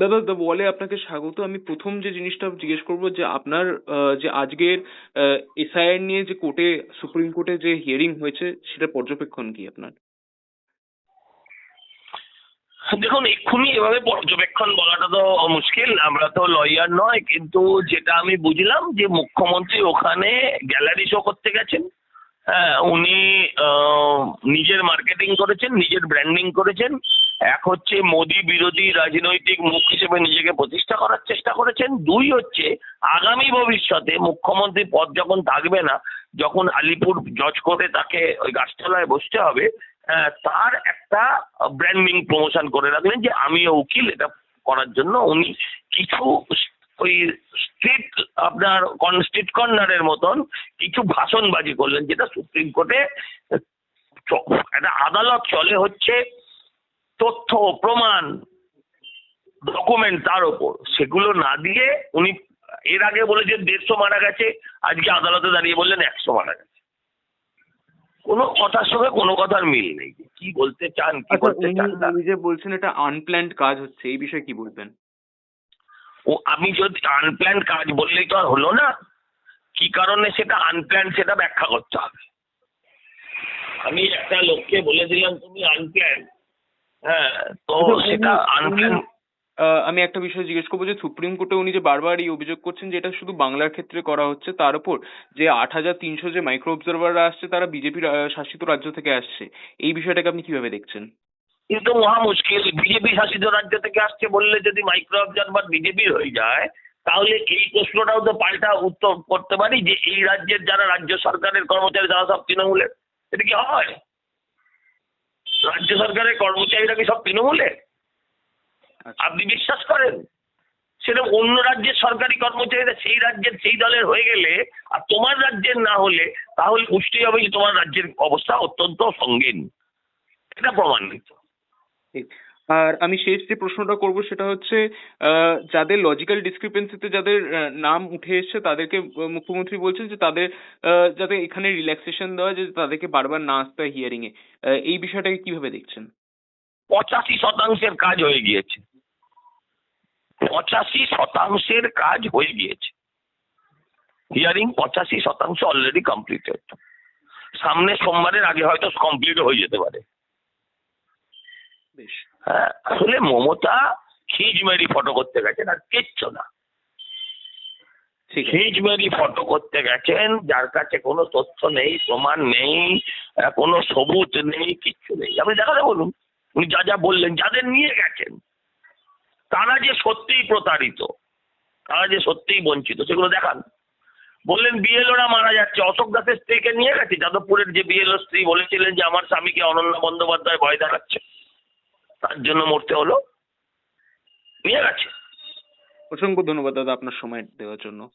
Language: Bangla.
দাদা দ্য ওয়ালে আপনাকে স্বাগত। আমি প্রথম যে জিনিসটা জিজ্ঞেস করব যে আপনার যে আজকের এসআইআর নিয়ে যে কোর্টে, সুপ্রিম কোর্টে যে হিয়ারিং হয়েছে, সেটা পর্যবেক্ষণ কি আপনার? দেখুন, এক্ষুনি এভাবে পর্যবেক্ষণ বলাটা তো মুশকিল। আমরা তো লয়ার নয়, কিন্তু যেটা আমি বুঝলাম যে মুখ্যমন্ত্রী ওখানে গ্যালারি শো করতে গেছেন। হ্যাঁ উনি নিজের মার্কেটিং করেছেন নিজের ব্র্যান্ডিং করেছেন। এক হচ্ছে মোদী বিরোধী রাজনৈতিক মুখ হিসেবে নিজেকে প্রতিষ্ঠা করার চেষ্টা করেছেন। দুই হচ্ছে আগামী ভবিষ্যতে মুখ্যমন্ত্রী পদ যখন থাকবে না যখন আলিপুর জজ করে তাকে ওই গাছতলায় বসতে হবে আহ, তার একটা ব্র্যান্ডিং প্রমোশন করে রাখলেন যে আমিও উকিল এটা করার জন্য উনি কিছু ওই স্ট্রিট আপনার স্ট্রিট কর্নারের মতন কিছু ভাষণবাজি করলেন যেটা সুপ্রিম কোর্টে একটা আদালত চলে হচ্ছে তথ্য প্রমাণ ডকুমেন্ট তার ওপর। সেগুলো না দিয়ে উনি এর আগে বলেছেন দেড়শো মারা গেছে আজকে আদালতে দাঁড়িয়ে বললেন একশো মারা গেছে। কোনো কথার সঙ্গে কোনো কথার মিল নেই। কি বলতে চান কি আচ্ছা বলতে চান উনি যে বলছেন এটা আনপ্ল্যান্ড কাজ হচ্ছে এই বিষয়ে কি বলবেন? ও আমি যদি আনপ্ল্যান কাজ বললেই তো আর হলো না। কি কারণে সেটা আনপ্ল্যান সেটা ব্যাখ্যা করতে হবে। আমি একটা লোককে বলে দিলাম তুমি আনপ্ল্যান হ্যাঁ তো আচ্ছা, সেটা আনপ্ল্যান আমি একটা বিষয় জিজ্ঞেস করব যে সুপ্রিম কোর্টে উনি যে বারবার এই অভিযোগ করছেন যে এটা শুধু বাংলার ক্ষেত্রে করা হচ্ছে তার উপর যে আট হাজার তিনশো যে মাইক্রো অবজারভাররা আসছে তারা বিজেপির শাসিত রাজ্য থেকে আসছে। এই বিষয়টাকে আপনি কীভাবে দেখছেন? কিন্তু মহা মুশকিল। বিজেপি শাসিত রাজ্য থেকে আসছে বললে যদি মাইক্রো অবজারভার বিজেপির হয়ে যায় তাহলে এই প্রশ্নটাও তো পাল্টা উত্তর করতে পারি যে এই রাজ্যের যারা রাজ্য সরকারের কর্মচারী তারা সব তৃণমূলের। এটা কি হয়? রাজ্য সরকারের কর্মচারীরা কি সব তৃণমূলের? আচ্ছা। আপনি বিশ্বাস করেন? সেটা অন্য রাজ্যের সরকারি কর্মচারীরা সেই রাজ্যের সেই দলের হয়ে গেলে আর তোমার রাজ্যের না হলে তাহলে পুষ্টি হবে যে তোমার রাজ্যের অবস্থা অত্যন্ত সঙ্গীন। এটা প্রমাণিত। আর আমি শেষ যে প্রশ্নটা করব সেটা হচ্ছে যাদের লজিক্যাল ডিসক্রিপেন্সিতে যাদের নাম উঠে এসছে তাদেরকে মুখ্যমন্ত্রী বলছেন যে তাদের যাতে এখানে রিল্যাক্সেশন দেওয়া যে তাদেরকে বারবার না আসতে হয় হিয়ারিং এ। এই বিষয়টাকে কীভাবে দেখছেন? পঁচাশি শতাংশের কাজ হয়ে গিয়েছে। পঁচাশি শতাংশের কাজ হয়ে গিয়েছে। হিয়ারিং পঁচাশি শতাংশ অলরেডি কমপ্লিটেড সামনে সোমবারের আগে হয়তো কমপ্লিট হয়ে যেতে পারে। হ্যাঁ আসলে মমতা খিজমেরি ফটো করতে গেছেন আর কিচ্ছু না। ঠিক আছে। খিজমেরি ফটো করতে গেছেন যার কাছে কোনো তথ্য নেই প্রমাণ নেই কোনো সবুজ নেই কিচ্ছু নেই। আপনি দেখাতে বলুন উনি যা যা বললেন যাদের নিয়ে গেছেন তারা যে সত্যিই প্রতারিত তারা যে সত্যিই বঞ্চিত সেগুলো দেখান। বললেন বিএলওরা মারা যাচ্ছে অশোক দাসের স্ত্রীকে নিয়ে গেছে। যাদবপুরের যে বিএলও স্ত্রী বলেছিলেন যে আমার স্বামীকে অনন্যা বন্দ্যোপাধ্যায় ভয় দেখাচ্ছে। তার জন্য মরতে হলো। নিয়ে গেছে। অসংখ্য ধন্যবাদ দাদা আপনার সময় দেওয়ার জন্য।